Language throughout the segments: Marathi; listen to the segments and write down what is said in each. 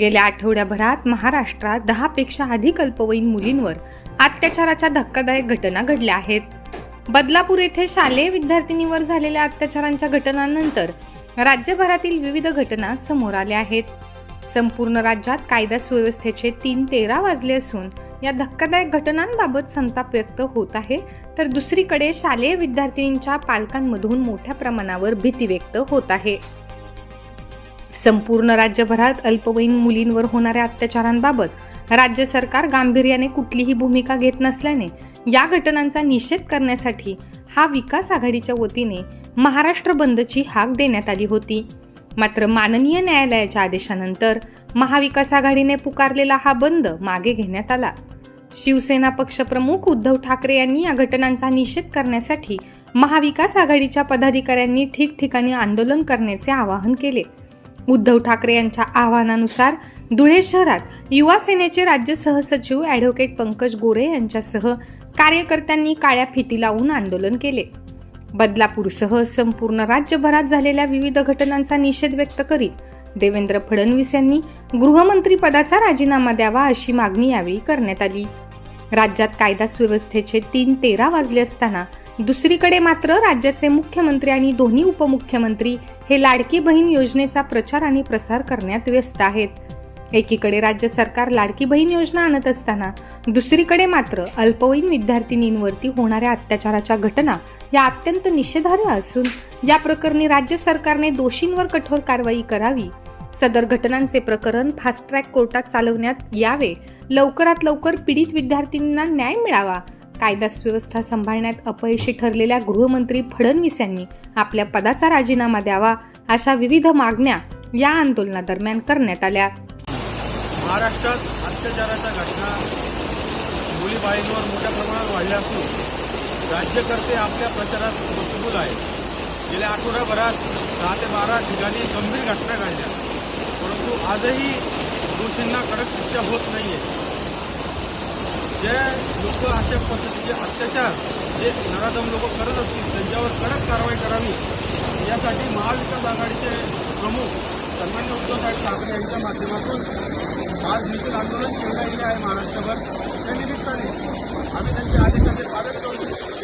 गेल्या आठवड्याभरात महाराष्ट्रात दहापेक्षा अधिक अल्पवयीन मुलींवर अत्याचाराच्या धक्कादायक घटना घडल्या आहेत. बदलापूर येथे शालेय विद्यार्थिनीवर झालेल्या अत्याचारांच्या घटनांनंतर राज्यभरातील विविध घटना समोर आल्या आहेत. संपूर्ण राज्यात कायदा सुव्यवस्थेचे तीन तेरा वाजले असून या धक्कादायक घटनांबाबत संताप व्यक्त होत आहे तर दुसरीकडे शालेय विद्यार्थिनींच्या पालकांमधून मोठ्या प्रमाणावर भीती व्यक्त होत आहे. संपूर्ण राज्यभरात अल्पवयीन मुलींवर होणाऱ्या अत्याचारांबाबत राज्य सरकार गांभीर्याने कुठलीही भूमिका घेत नसल्याने या घटनांचा निषेध करण्यासाठी हा विकास आघाडीच्या वतीने महाराष्ट्र बंदची हाक देण्यात आली होती. मात्र माननीय न्यायालयाच्या आदेशानंतर महाविकास आघाडीने पुकारलेला हा बंद मागे घेण्यात आला. शिवसेना पक्षप्रमुख उद्धव ठाकरे यांनी या घटनांचा निषेध करण्यासाठी महाविकास आघाडीच्या पदाधिकाऱ्यांनी ठिकठिकाणी आंदोलन करण्याचे आवाहन केले. उद्धव ठाकरे यांच्या आवाहनानुसार धुळे शहरात युवा सेनेचे राज्य सहसचिव ॲडव्होकेट पंकज गोरे यांच्यासह कार्यकर्त्यांनी काळ्या फिती लावून आंदोलन केले. बदलापूरसह संपूर्ण राज्यभरात झालेल्या विविध घटनांचा निषेध व्यक्त करीत देवेंद्र फडणवीस यांनी गृहमंत्री पदाचा राजीनामा द्यावा अशी मागणी यावेळी करण्यात आली. राज्यात कायदा सुव्यवस्थेचे तीन तेरा वाजले असताना दुसरीकडे मात्र राज्याचे मुख्यमंत्री आणि दोन्ही उपमुख्यमंत्री हे लाडकी बहीण योजनेचा प्रचार आणि प्रसार करण्यात व्यस्त आहेत. एकीकडे राज्य सरकार लाडकी बहीण योजना आणत असताना दुसरीकडे मात्र अल्पवयीन विद्यार्थिनींवरती होणाऱ्या अत्याचाराच्या घटना या अत्यंत निषेधार्ह असून या प्रकरणी राज्य सरकारने दोषींवर कठोर कारवाई करावी. सदर घटनांचे प्रकरण फास्ट ट्रॅक कोर्टात चालवण्यात यावे. लवकरात लवकर पीडित विद्यार्थिनींना न्याय मिळावा. कायदा सुव्यवस्था सांभाळण्यात अपयशी ठरलेल्या गृहमंत्री फडणवीस यांनी आपल्या पदाचा राजीनामा द्यावा अशा विविध मागण्या या आंदोलनादरम्यान करण्यात आल्या. महाराष्ट्रात अत्याचाराच्या घटना मुलीबाळींवर मोठ्या प्रमाणात वाढल्या असून राज्यकर्ते आपल्या प्रचारात मशगूल आहेत. गेल्या आठवड्याभरात दहा ते बारा ठिकाणी गंभीर घटना घडल्या. परंतु आजही दोषींना कडक शिक्षा होत नाहीये. जे लोक अशा पद्धतीचे अत्याचार जे नराधम लोक करत असतील त्यांच्यावर कडक कारवाई करावी. यासाठी महाविकास आघाडीचे प्रमुख सन्मान्य उद्धवसाहेब ठाकरे यांच्या माध्यमातून आज निषेध आंदोलन केलं गेले आहे महाराष्ट्रभर. त्या निमित्ताने आम्ही त्यांच्या आदेशाचे पालन करून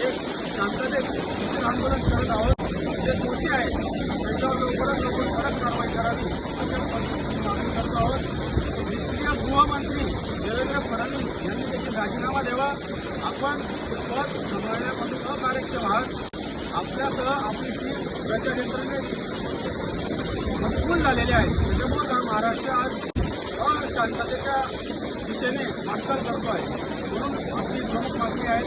एक शांततेत निषेध आंदोलन करत आहोत. जे दोषी आहेत त्यांच्यावर लवकरात लवकर कडक कारवाई करावी अशा पद्धतीची मागणी करत आहोत निष्क्रिय गृहमंत्री देवेंद्र फडणवीस यांनी देखील राजीनामा द्यावा. आपण पद सांभाळण्यापासून अकार्यक्षम आहात आपल्यासह आपली टीम प्रचार यंत्रणेत मशगूल झालेली आहे. त्याच्यामुळे हा महाराष्ट्र आज अशांततेच्या दिशेने वाटचाल करतो आहे म्हणून आपली प्रमुख मागणी आहे.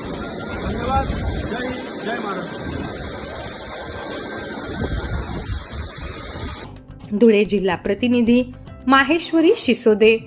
धन्यवाद. जय हिंद. जय महाराष्ट्र. धुळे जिल्हा प्रतिनिधी माहेश्वरी शिसोदे